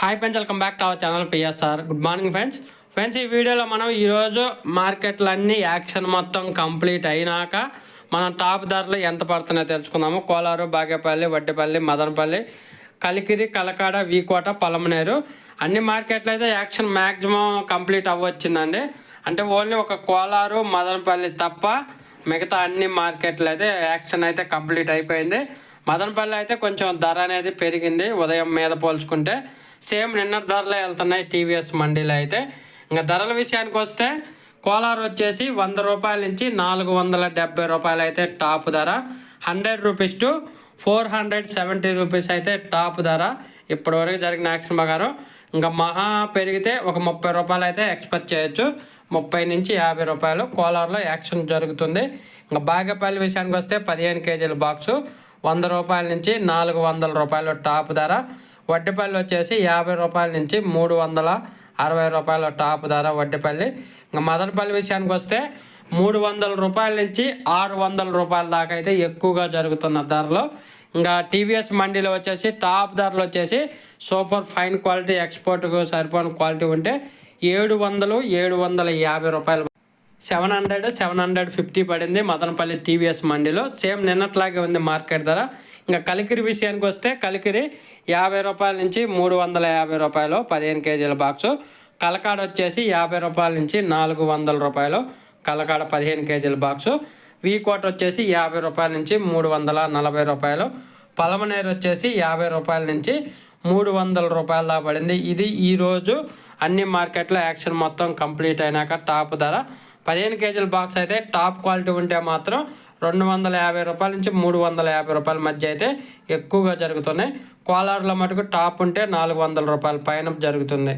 Hi friends welcome back to our channel PSR good morning friends friends ఈ వీడియోలో మనం ఈరోజు మార్కెట్లన్నీ యాక్షన్ మొత్తం కంప్లీట్ అయినాక మనం టాప్ ధరలు ఎంత పడుతున్నాయో తెలుసుకుందాము. కోలారు బాగేపల్లి వడ్డేపల్లి మదనపల్లి కలికిరి కలకాడ వీకోట పలమనేరు. అన్ని మార్కెట్లు అయితే యాక్షన్ మ్యాక్సిమం కంప్లీట్ అవ్వచ్చిందండి. అంటే ఓన్లీ ఒక కోలారు మదనపల్లి తప్ప మిగతా అన్ని మార్కెట్లు అయితే యాక్షన్ అయితే కంప్లీట్ అయిపోయింది. మదనపల్లి అయితే కొంచెం ధర అనేది పెరిగింది. ఉదయం మీద పోల్చుకుంటే సేమ్ నిన్న ధరలే వెళ్తున్నాయి టీవీఎస్ మండీలో అయితే. ఇంకా ధరల విషయానికి వస్తే కోలార్ వచ్చేసి వంద రూపాయల నుంచి నాలుగు వందల డెబ్బై రూపాయలు అయితే టాప్ ధర. Hundred rupees to four hundred seventy rupees అయితే టాప్ ధర. ఇప్పటివరకు జరిగిన యాక్షన్ ప్రకారం ఇంకా మహా పెరిగితే ఒక ముప్పై రూపాయలు అయితే ఎక్స్పెక్ట్ చేయొచ్చు. ముప్పై నుంచి యాభై రూపాయలు కోలార్లో యాక్షన్ జరుగుతుంది. ఇంకా బాగేపల్లి విషయానికి వస్తే పదిహేను కేజీల బాక్సు. వంద రూపాయల నుంచి నాలుగు వందల రూపాయలు టాప్ ధర. వడ్డిపల్లి వచ్చేసి యాభై రూపాయల నుంచి మూడు వందల అరవై రూపాయల టాప్ ధర వడ్డిపల్లి. ఇంకా మదనపల్లి విషయానికి వస్తే మూడు వందల రూపాయల నుంచి ఆరు వందల రూపాయల దాకా అయితే ఎక్కువగా జరుగుతున్న ధరలు. ఇంకా టీవీఎస్ మండీలో వచ్చేసి టాప్ ధరలు వచ్చేసి సూపర్ ఫైన్ క్వాలిటీ ఎక్స్పోర్ట్కు సరిపోయిన క్వాలిటీ ఉంటే ఏడు వందలు ఏడు వందల యాభై రూపాయలు seven hundred seven hundred fifty పడింది మదనపల్లి టీవీఎస్ మండీలో. సేమ్ నిన్నట్లాగే ఉంది మార్కెట్ ధర. ఇంకా కలికిరి విషయానికి వస్తే కలికిరి యాభై రూపాయల నుంచి మూడు వందల యాభై రూపాయలు పదిహేను కేజీల బాక్సు. కలకాడ వచ్చేసి యాభై రూపాయల నుంచి నాలుగు వందల రూపాయలు కలకాడ పదిహేను కేజీల బాక్సు. వీకోట వచ్చేసి యాభై రూపాయల నుంచి మూడు వందల నలభై రూపాయలు. పలమనేరు వచ్చేసి యాభై రూపాయల నుంచి మూడు వందల రూపాయల దాకా పడింది. ఇది ఈరోజు అన్ని మార్కెట్లో యాక్షన్ మొత్తం కంప్లీట్ అయినాక టాప్ ధర. పదిహేను కేజీల బాక్స్ అయితే టాప్ క్వాలిటీ ఉంటే మాత్రం రెండు వందల యాభై రూపాయల నుంచి మూడు వందల యాభై రూపాయల మధ్య అయితే ఎక్కువగా జరుగుతున్నాయి. కోలార్లో మటుకు టాప్ ఉంటే నాలుగు వందల రూపాయల పైన జరుగుతుంది.